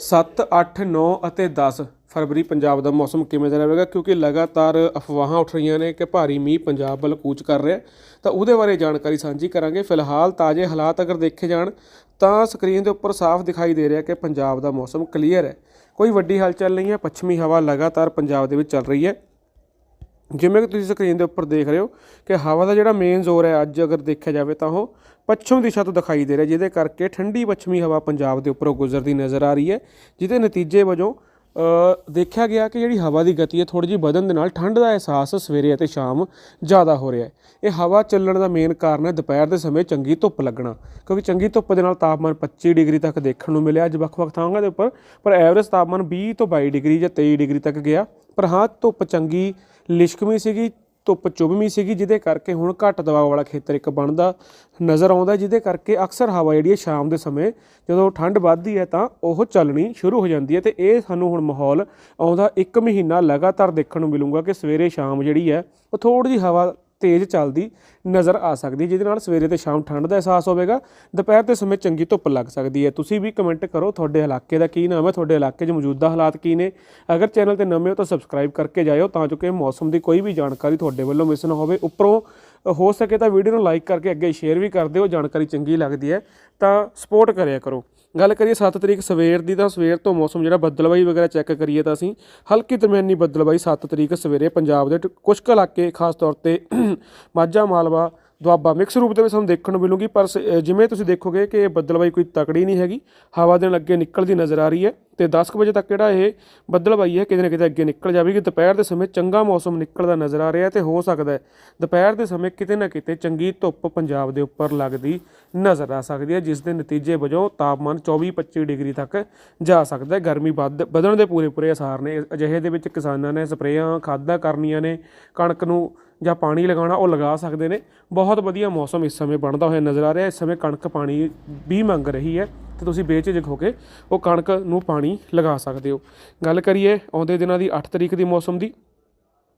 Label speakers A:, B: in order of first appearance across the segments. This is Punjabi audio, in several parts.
A: 7 8 9 ਅਤੇ 10 ਫਰਵਰੀ ਪੰਜਾਬ ਦਾ ਮੌਸਮ ਕਿਵੇਂ ਦਾ ਰਹੇਗਾ? ਕਿਉਂਕਿ ਲਗਾਤਾਰ ਅਫਵਾਹਾਂ ਉੱਠ ਰਹੀਆਂ ਨੇ ਕਿ ਭਾਰੀ ਮੀਂਹ ਪੰਜਾਬ ਵੱਲ ਕੂਚ ਕਰ ਰਿਹਾ ਤਾਂ ਉਹਦੇ ਬਾਰੇ ਜਾਣਕਾਰੀ ਸਾਂਝੀ ਕਰਾਂਗੇ। ਫਿਲਹਾਲ ਤਾਜ਼ੇ ਹਾਲਾਤ ਅਗਰ ਦੇਖੇ ਜਾਣ, ਤਾਂ ਸਕਰੀਨ ਦੇ ਉੱਪਰ ਸਾਫ਼ ਦਿਖਾਈ ਦੇ ਰਿਹਾ ਕਿ ਪੰਜਾਬ ਦਾ ਮੌਸਮ ਕਲੀਅਰ ਹੈ। ਕੋਈ ਵੱਡੀ ਹਲਚਲ ਨਹੀਂ ਹੈ। ਪੱਛਮੀ ਹਵਾ ਲਗਾਤਾਰ ਪੰਜਾਬ ਦੇ ਵਿੱਚ ਚੱਲ ਰਹੀ ਹੈ। ਜਿਵੇਂ ਕਿ ਤੁਸੀਂ ਸਕਰੀਨ ਦੇ ਉੱਪਰ ਦੇਖ ਰਹੇ ਹੋ ਕਿ ਹਵਾ ਦਾ ਜਿਹੜਾ ਮੇਨ ਜ਼ੋਰ ਹੈ ਅੱਜ ਅਗਰ ਦੇਖਿਆ ਜਾਵੇ ਤਾਂ ਉਹ ਪੱਛਮ ਦਿਸ਼ਾ ਤੋਂ ਦਿਖਾਈ ਦੇ ਰਿਹਾ, ਜਿਹਦੇ ਕਰਕੇ ਠੰਡੀ ਪੱਛਮੀ ਹਵਾ ਪੰਜਾਬ ਦੇ ਉੱਪਰੋਂ ਗੁਜ਼ਰਦੀ ਨਜ਼ਰ ਆ ਰਹੀ ਹੈ, ਜਿਹਦੇ ਨਤੀਜੇ ਵਜੋਂ ਦੇਖਿਆ ਗਿਆ ਕਿ ਜਿਹੜੀ ਹਵਾ ਦੀ ਗਤੀ ਹੈ ਥੋੜੀ ਜਿਹੀ ਵਧਣ ਦੇ ਨਾਲ ਠੰਡ ਦਾ ਅਹਿਸਾਸ ਸਵੇਰੇ ਅਤੇ ਸ਼ਾਮ ਜ਼ਿਆਦਾ ਹੋ ਰਿਹਾ ਹੈ। ਇਹ ਹਵਾ ਚੱਲਣ ਦਾ ਮੇਨ ਕਾਰਨ ਹੈ ਦੁਪਹਿਰ ਦੇ ਸਮੇਂ ਚੰਗੀ ਧੁੱਪ ਲੱਗਣਾ, ਕਿਉਂਕਿ ਚੰਗੀ ਧੁੱਪ ਦੇ ਨਾਲ ਤਾਪਮਾਨ 25 ਡਿਗਰੀ ਤੱਕ ਦੇਖਣ ਨੂੰ ਮਿਲਿਆ, ਅੱਜ ਵੱਖ-ਵੱਖ ਥਾਵਾਂ ਦੇ ਉੱਪਰ, ਪਰ ਐਵਰੇਜ ਤਾਪਮਾਨ 20 ਤੋਂ 22 ਡਿਗਰੀ ਜਾਂ 23 ਡਿਗਰੀ ਤੱਕ ਗਿਆ। ਪਰ ਹਾਂ, ਧੁੱਪ ਚੰਗੀ ਲਿਸ਼ਕਵੀਂ ਸੀਗੀ, ਧੁੱਪ ਚੁਭਵੀਂ ਸੀਗੀ, ਜਿਹਦੇ ਕਰਕੇ ਹੁਣ ਘੱਟ ਦਬਾਅ ਵਾਲਾ ਖੇਤਰ ਇੱਕ ਬਣਦਾ ਨਜ਼ਰ ਆਉਂਦਾ, ਜਿਹਦੇ ਕਰਕੇ ਅਕਸਰ ਹਵਾ ਜਿਹੜੀ ਹੈ ਸ਼ਾਮ ਦੇ ਸਮੇਂ ਜਦੋਂ ਠੰਡ ਵੱਧਦੀ ਹੈ ਤਾਂ ਉਹ ਚੱਲਣੀ ਸ਼ੁਰੂ ਹੋ ਜਾਂਦੀ ਹੈ ਤੇ ਇਹ ਸਾਨੂੰ ਹੁਣ ਮਾਹੌਲ ਆਉਂਦਾ ਇੱਕ ਮਹੀਨਾ ਲਗਾਤਾਰ ਦੇਖਣ ਨੂੰ ਮਿਲੂਗਾ ਕਿ ਸਵੇਰੇ ਸ਼ਾਮ ਜਿਹੜੀ ਹੈ ਉਹ ਥੋੜੀ ਜਿਹੀ ਹਵਾ ਤੇਜ਼ ਚੱਲਦੀ ਨਜ਼ਰ ਆ ਸਕਦੀ, ਜਿਹਦੇ ਨਾਲ ਸਵੇਰੇ ਤੇ ਸ਼ਾਮ ਠੰਡ ਦਾ ਅਹਿਸਾਸ ਹੋਵੇਗਾ, ਦੁਪਹਿਰ ਦੇ ਸਮੇਂ ਚੰਗੀ ਧੁੱਪ ਲੱਗ ਸਕਦੀ ਹੈ। ਤੁਸੀਂ ਵੀ ਕਮੈਂਟ ਕਰੋ, ਤੁਹਾਡੇ ਇਲਾਕੇ ਦਾ ਕੀ ਨਾਮ ਹੈ, ਤੁਹਾਡੇ ਇਲਾਕੇ 'ਚ ਮੌਜੂਦਾ ਹਾਲਾਤ ਕੀ ਨੇ? ਅਗਰ ਚੈਨਲ ਤੇ ਨਵੇਂ ਹੋ ਤਾਂ ਸਬਸਕ੍ਰਾਈਬ ਕਰਕੇ ਜਾਇਓ, ਤਾਂ ਜੋ ਕਿ ਮੌਸਮ ਦੀ ਕੋਈ ਵੀ ਜਾਣਕਾਰੀ ਤੁਹਾਡੇ ਵੱਲੋਂ ਮਿਸ ਨਾ ਹੋਵੇ। ਉੱਪਰੋਂ ਹੋ ਸਕੇ ਤਾਂ ਵੀਡੀਓ ਨੂੰ ਲਾਈਕ ਕਰਕੇ ਅੱਗੇ ਸ਼ੇਅਰ ਵੀ ਕਰ ਦਿਓ, ਜਾਣਕਾਰੀ ਚੰਗੀ ਲੱਗਦੀ ਹੈ ਤਾਂ ਸਪੋਰਟ ਕਰਿਆ ਕਰੋ। ਗੱਲ ਕਰੀਏ 7 ਤਰੀਕ ਸਵੇਰ ਦੀ, ਤਾਂ ਸਵੇਰ ਤੋਂ ਮੌਸਮ ਜਿਹੜਾ ਬੱਦਲਬਾਈ ਵਗੈਰਾ ਚੈੱਕ ਕਰੀਏ ਤਾਂ ਅਸੀਂ, ਹਲਕੀ ਦਰਮਿਆਨੀ ਬੱਦਲਬਾਈ 7 ਤਰੀਕ ਸਵੇਰੇ ਪੰਜਾਬ ਦੇ ਟ- ਕੁਝ ਕੁ ਇਲਾਕੇ, ਖਾਸ ਤੌਰ ਤੇ ਮਾਝਾ, ਮਾਲਵਾ ਦੁਆਬਾ ਮਿਕਸ ਰੂਪ ਦੇ ਵਿੱਚ ਸਾਨੂੰ ਦੇਖਣ ਨੂੰ ਮਿਲੂਗੀ, ਪਰ ਸ- ਜਿਵੇਂ ਤੁਸੀਂ ਦੇਖੋਗੇ ਕਿ ਇਹ ਬੱਦਲਬਾਈ ਕੋਈ ਤਕੜੀ ਨਹੀਂ ਹੈਗੀ, ਹਵਾ ਦੇ ਨਾਲ ਅੱਗੇ ਨਿਕਲਦੀ ਨਜ਼ਰ ਆ ਰਹੀ ਹੈ ਤੇ 10 ਕੁ ਵਜੇ ਤੱਕ ਜਿਹੜਾ ਇਹ ਬੱਦਲਬਾਈ ਹੈ, ਕਿਤੇ ਨਾ ਕਿਤੇ ਅੱਗੇ ਨਿਕਲ ਜਾਵੇਗੀ। ਦੁਪਹਿਰ ਦੇ ਸਮੇਂ ਚੰਗਾ ਮੌਸਮ ਨਿਕਲਦਾ ਨਜ਼ਰ ਆ ਰਿਹਾ ਤੇ ਹੋ ਸਕਦਾ ਹੈ ਦੁਪਹਿਰ ਦੇ ਸਮੇਂ ਕਿਤੇ ਨਾ ਕਿਤੇ ਚੰਗੀ ਧੁੱਪ ਪੰਜਾਬ ਦੇ ਉੱਪਰ ਲੱਗਦੀ ਨਜ਼ਰ ਆ ਸਕਦੀ ਹੈ, ਜਿਸ ਦੇ ਨਤੀਜੇ ਵਜੋਂ ਤਾਪਮਾਨ 24-25 ਡਿਗਰੀ ਤੱਕ ਜਾ ਸਕਦਾ ਹੈ। ਗਰਮੀ ਵੱਧ, ਵਧਣ ਦੇ ਪੂਰੇ ਪੂਰੇ ਅਸਾਰ ਨੇ। ਅਜਿਹੇ ਦੇ ਵਿੱਚ ਕਿਸਾਨਾਂ ਨੇ ਸਪਰੇਆਂ, ਖਾਦਾਂ ਕਰਨੀਆਂ ਨੇ। ਕਣਕ ਨੂੰ ਜਾਂ ਪਾਣੀ ਲਗਾਉਣਾ, ਉਹ ਲਗਾ ਸਕਦੇ ਨੇ। ਬਹੁਤ ਵਧੀਆ ਮੌਸਮ ਇਸ ਸਮੇਂ ਬਣਦਾ ਹੋਇਆ ਨਜ਼ਰ ਆ ਰਿਹਾ। ਇਸ ਸਮੇਂ ਕਣਕ ਪਾਣੀ ਵੀ ਮੰਗ ਰਹੀ ਹੈ ਤੇ ਤੁਸੀਂ ਬੇਝਿਜਕ ਹੋ ਕੇ ਉਹ ਕਣਕ ਨੂੰ ਪਾਣੀ ਲਗਾ ਸਕਦੇ ਹੋ। ਗੱਲ ਕਰੀਏ ਆਉਂਦੇ ਦਿਨਾਂ ਦੀ 8 ਤਰੀਕ ਦੀ ਮੌਸਮ ਦੀ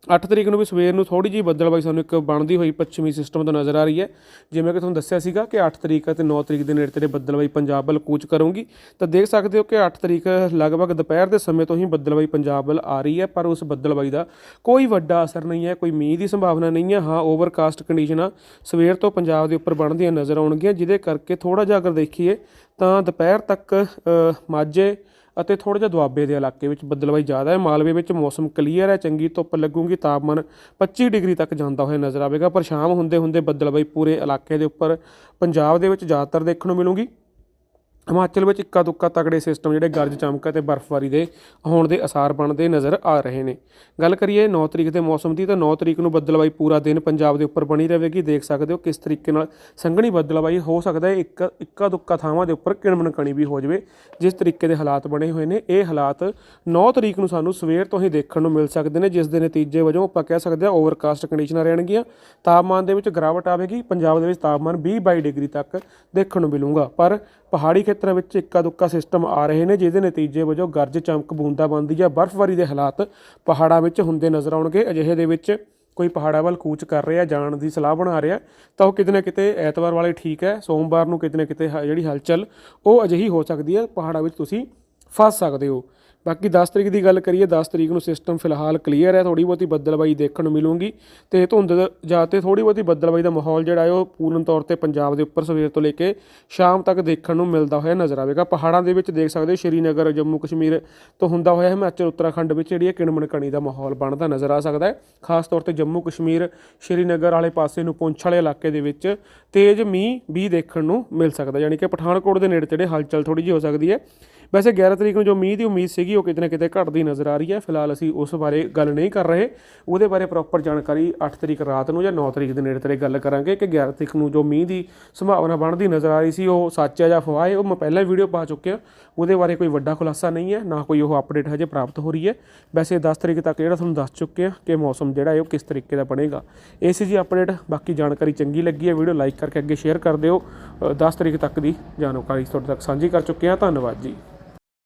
A: 8 ਤਰੀਕ ਨੂੰ ਵੀ ਸਵੇਰ ਨੂੰ ਥੋੜੀ ਜਿਹੀ ਬੱਦਲਬਾਈ ਸਾਨੂੰ ਇੱਕ ਬਣਦੀ ਹੋਈ ਪੱਛਮੀ ਸਿਸਟਮ ਤੋਂ ਨਜ਼ਰ ਆ ਰਹੀ ਹੈ। ਜਿਵੇਂ ਕਿ ਤੁਹਾਨੂੰ ਦੱਸਿਆ ਸੀਗਾ ਕਿ 8 ਤਰੀਕ ਅਤੇ 9 ਤਰੀਕ ਦੇ ਨੇੜੇ ਤੇੜੇ ਬੱਦਲਬਾਈ ਪੰਜਾਬ ਵੱਲ ਕੂਚ ਕਰੂੰਗੀ। ਤਾਂ ਦੇਖ ਸਕਦੇ ਹੋ ਕਿ 8 ਤਰੀਕ ਲਗਭਗ ਦੁਪਹਿਰ ਦੇ ਸਮੇਂ ਤੋਂ ਹੀ ਬੱਦਲਬਾਈ ਪੰਜਾਬ ਵੱਲ ਆ ਰਹੀ ਹੈ, ਪਰ ਉਸ ਬੱਦਲਬਾਈ ਦਾ ਕੋਈ ਵੱਡਾ ਅਸਰ ਨਹੀਂ ਹੈ, ਕੋਈ ਮੀਂਹ ਦੀ ਸੰਭਾਵਨਾ ਨਹੀਂ ਹੈ। ਹਾਂ ਓਵਰਕਾਸਟ ਕੰਡੀਸ਼ਨਾਂ ਸਵੇਰ ਤੋਂ ਪੰਜਾਬ ਦੇ ਉੱਪਰ ਬਣਦੀਆਂ ਨਜ਼ਰ ਆਉਣਗੀਆਂ, ਜਿਹਦੇ ਕਰਕੇ ਥੋੜਾ ਜਿਹਾ ਅਗਰ ਦੇਖੀਏ ਤਾਂ ਦੁਪਹਿਰ ਤੱਕ ਮਾਝੇ ਅਤੇ ਥੋੜਾ ਜਿਹਾ ਦੁਆਬੇ ਦੇ ਇਲਾਕੇ ਵਿੱਚ ਬੱਦਲਬਾਈ ਜ਼ਿਆਦਾ ਹੈ। ਮਾਲਵੇ ਵਿੱਚ ਮੌਸਮ ਕਲੀਅਰ ਹੈ, ਚੰਗੀ ਧੁੱਪ ਲੱਗੂਗੀ, ਤਾਪਮਾਨ 25 ਡਿਗਰੀ ਤੱਕ ਜਾਂਦਾ ਹੋਇਆ ਨਜ਼ਰ ਆਵੇਗਾ। ਪਰ ਸ਼ਾਮ ਹੁੰਦੇ ਹੁੰਦੇ ਬੱਦਲਬਾਈ ਪੂਰੇ ਇਲਾਕੇ ਦੇ ਉੱਪਰ ਪੰਜਾਬ ਦੇ ਵਿੱਚ ਜ਼ਿਆਦਾਤਰ ਦੇਖਣ ਨੂੰ ਮਿਲੂਗੀ। ਹਿਮਾਚਲ ਵਿੱਚ ਇੱਕਾ ਦੁੱਕਾ ਤਕੜੇ ਸਿਸਟਮ ਜਿਹੜੇ ਗਰਜ ਚਮਕ ਅਤੇ ਬਰਫ਼ਬਾਰੀ ਦੇ ਹੋਣ ਦੇ ਅਸਾਰ ਬਣਦੇ ਨਜ਼ਰ ਆ ਰਹੇ ਨੇ। ਗੱਲ ਕਰੀਏ 9 ਤਰੀਕ ਦੇ ਮੌਸਮ ਦੀ ਤਾਂ 9 ਤਰੀਕ ਨੂੰ ਬੱਦਲਬਾਈ ਪੂਰਾ ਦਿਨ ਪੰਜਾਬ ਦੇ ਉੱਪਰ ਬਣੀ ਰਹੇਗੀ। ਦੇਖ ਸਕਦੇ ਹੋ ਕਿਸ ਤਰੀਕੇ ਨਾਲ ਸੰਘਣੀ ਬੱਦਲਬਾਈ ਹੋ ਸਕਦਾ ਹੈ। ਇੱਕ, ਇੱਕਾ ਦੁੱਕਾ ਥਾਵਾਂ ਦੇ ਉੱਪਰ ਕਿਣਮਣ ਕਣੀ ਵੀ ਹੋ ਜਾਵੇ। ਜਿਸ ਤਰੀਕੇ ਦੇ ਹਾਲਾਤ ਬਣੇ ਹੋਏ ਨੇ, ਇਹ ਹਾਲਾਤ 9 ਤਰੀਕ ਨੂੰ ਸਾਨੂੰ ਸਵੇਰ ਤੋਂ ਹੀ ਦੇਖਣ ਨੂੰ ਮਿਲ ਸਕਦੇ ਨੇ, ਜਿਸ ਦੇ ਨਤੀਜੇ ਵਜੋਂ ਆਪਾਂ ਕਹਿ ਸਕਦੇ ਹਾਂ ਓਵਰਕਾਸਟ ਕੰਡੀਸ਼ਨਾਂ ਰਹਿਣਗੀਆਂ। ਤਾਪਮਾਨ ਦੇ ਵਿੱਚ ਗਿਰਾਵਟ ਆਵੇਗੀ। ਪੰਜਾਬ ਦੇ ਵਿੱਚ ਤਾਪਮਾਨ 20 22 ਡਿਗਰੀ ਤੱਕ ਦੇਖਣ ਨੂੰ ਮਿਲੂਗਾ। ਪਰ ਪਹਾੜੀ ਖੇਤਰਾਂ ਵਿੱਚ ਇੱਕਾ ਦੁੱਕਾ ਸਿਸਟਮ ਆ ਰਹੇ ਨੇ, ਜਿਹਦੇ ਨਤੀਜੇ ਵਜੋਂ ਗਰਜ ਚਮਕ ਬੂੰਦਾਬਾਂਦੀ ਜਾਂ ਬਰਫ਼ਬਾਰੀ ਦੇ ਹਾਲਾਤ ਪਹਾੜਾਂ ਵਿੱਚ ਹੁੰਦੇ ਨਜ਼ਰ ਆਉਣਗੇ। ਅਜਿਹੇ ਦੇ ਵਿੱਚ ਕੋਈ ਪਹਾੜਾਂ ਵੱਲ ਕੂਚ ਕਰ ਰਿਹਾ, ਜਾਣ ਦੀ ਸਲਾਹ ਬਣਾ ਰਿਹਾ, ਤਾਂ ਉਹ ਕਿਤੇ ਨਾ ਕਿਤੇ ਐਤਵਾਰ ਵਾਲੇ ਠੀਕ ਹੈ, ਸੋਮਵਾਰ ਨੂੰ ਕਿਤੇ ਨਾ ਕਿਤੇ ਹ- ਜਿਹੜੀ ਹਲਚਲ ਉਹ ਅਜਿਹੀ ਹੋ ਸਕਦੀ ਹੈ, ਪਹਾੜਾਂ ਵਿੱਚ ਤੁਸੀਂ ਫਸ ਸਕਦੇ ਹੋ। ਬਾਕੀ 10 ਤਰੀਕ ਦੀ ਗੱਲ ਕਰੀਏ 10 ਤਰੀਕ ਨੂੰ ਸਿਸਟਮ ਫਿਲਹਾਲ ਕਲੀਅਰ ਹੈ ਥੋੜੀ ਬਹੁਤੀ ਬੱਦਲਬਾਈ ਦੇਖਣ ਨੂੰ ਮਿਲੂਗੀ ਤੇ ਧੁੰਦ ਜਾਂ ਤੇ ਥੋੜੀ ਬਹੁਤੀ ਬੱਦਲਬਾਈ ਦਾ ਮਾਹੌਲ ਜਿਹੜਾ ਹੈ ਉਹ ਪੂਰਨ ਤੌਰ ਤੇ ਪੰਜਾਬ ਦੇ ਉੱਪਰ ਸਵੇਰ ਤੋਂ ਲੈ ਕੇ ਸ਼ਾਮ ਤੱਕ ਦੇਖਣ ਨੂੰ ਮਿਲਦਾ ਹੋਇਆ ਨਜ਼ਰ ਆਵੇਗਾ। ਪਹਾੜਾਂ ਦੇ ਵਿੱਚ ਦੇਖ ਸਕਦੇ ਹੋ, ਸ਼੍ਰੀਨਗਰ, ਜੰਮੂ ਕਸ਼ਮੀਰ ਤੋਂ ਹੁੰਦਾ ਹੋਇਆ ਹਿਮਾਚਲ, ਉੱਤਰਾਖੰਡ ਵਿੱਚ ਜਿਹੜੀ ਹੈ ਕਿਣਮਣ ਕਣੀ ਦਾ ਮਾਹੌਲ ਬਣਦਾ ਨਜ਼ਰ ਆ ਸਕਦਾ ਹੈ। ਖਾਸ ਤੌਰ ਤੇ ਜੰਮੂ ਕਸ਼ਮੀਰ, ਸ਼੍ਰੀਨਗਰ ਵਾਲੇ ਪਾਸੇ ਨੂੰ ਪੁੰਛ ਵਾਲੇ ਇਲਾਕੇ ਦੇ ਵਿੱਚ ਤੇਜ਼ ਮੀਂਹ ਵੀ ਦੇਖਣ ਨੂੰ ਮਿਲ ਸਕਦਾ ਯਾਨੀ ਕਿ ਪਠਾਨਕੋਟ ਦੇ ਨੇੜੇ ਤੇੜੇ ਹਲਚਲ ਥੋੜੀ ਜਿਹੀ ਹੋ ਸਕਦੀ ਹੈ। ਵੈਸੇ 11 ਤਰੀਕ ਨੂੰ ਜੋ ਮੀਂਹ ਦੀ ਉਮੀਦ ਸੀਗੀ ਉਹ ਕਿਤੇ ਨਾ ਕਿਤੇ ਘਟਦੀ ਨਜ਼ਰ ਆ ਰਹੀ ਹੈ। ਫਿਲਹਾਲ ਅਸੀਂ ਉਸ ਬਾਰੇ ਗੱਲ ਨਹੀਂ ਕਰ ਰਹੇ। ਉਹਦੇ ਬਾਰੇ ਪ੍ਰੋਪਰ ਜਾਣਕਾਰੀ 8 ਤਰੀਕ ਰਾਤ ਨੂੰ ਜਾਂ 9 ਤਰੀਕ ਦੇ ਨੇੜੇ ਤੇੜੇ ਗੱਲ ਕਰਾਂਗੇ ਕਿ 11 ਤਰੀਕ ਨੂੰ ਜੋ ਮੀਂਹ ਦੀ ਸੰਭਾਵਨਾ ਬਣਦੀ ਨਜ਼ਰ ਆ ਰਹੀ ਸੀ ਉਹ ਸੱਚ ਹੈ ਜਾਂ ਅਫਵਾਹ ਹੈ ਉਹ ਮੈਂ ਪਹਿਲਾਂ ਵੀਡੀਓ ਪਾ ਚੁੱਕਿਆ। ਉਹਦੇ ਬਾਰੇ ਕੋਈ ਵੱਡਾ ਖੁਲਾਸਾ ਨਹੀਂ ਹੈ ਨਾ ਕੋਈ ਉਹ ਅਪਡੇਟ ਹਜੇ ਪ੍ਰਾਪਤ ਹੋ ਰਹੀ ਹੈ। ਵੈਸੇ 10 ਤਰੀਕ ਤੱਕ ਜਿਹੜਾ ਤੁਹਾਨੂੰ ਦੱਸ ਚੁੱਕੇ ਆ ਕਿ ਮੌਸਮ ਜਿਹੜਾ ਹੈ ਉਹ ਕਿਸ ਤਰੀਕੇ ਦਾ ਬਣੇਗਾ। ਇਹ ਸੀ ਜੀ ਅਪਡੇਟ ਬਾਕੀ ਜਾਣਕਾਰੀ ਚੰਗੀ ਲੱਗੀ ਹੈ ਵੀਡੀਓ ਲਾਈਕ ਕਰਕੇ ਅੱਗੇ ਸ਼ੇਅਰ ਕਰ ਦਿਓ। ਅ, 10 ਤਰੀਕ ਤੱਕ ਦੀ ਜਾਣਕਾਰੀ ਤੁਹਾਡੇ ਤੱਕ ਸਾਂਝੀ ਕਰ ਚੁੱਕੇ ਹਾਂ। ਧੰਨਵਾਦ ਜੀ।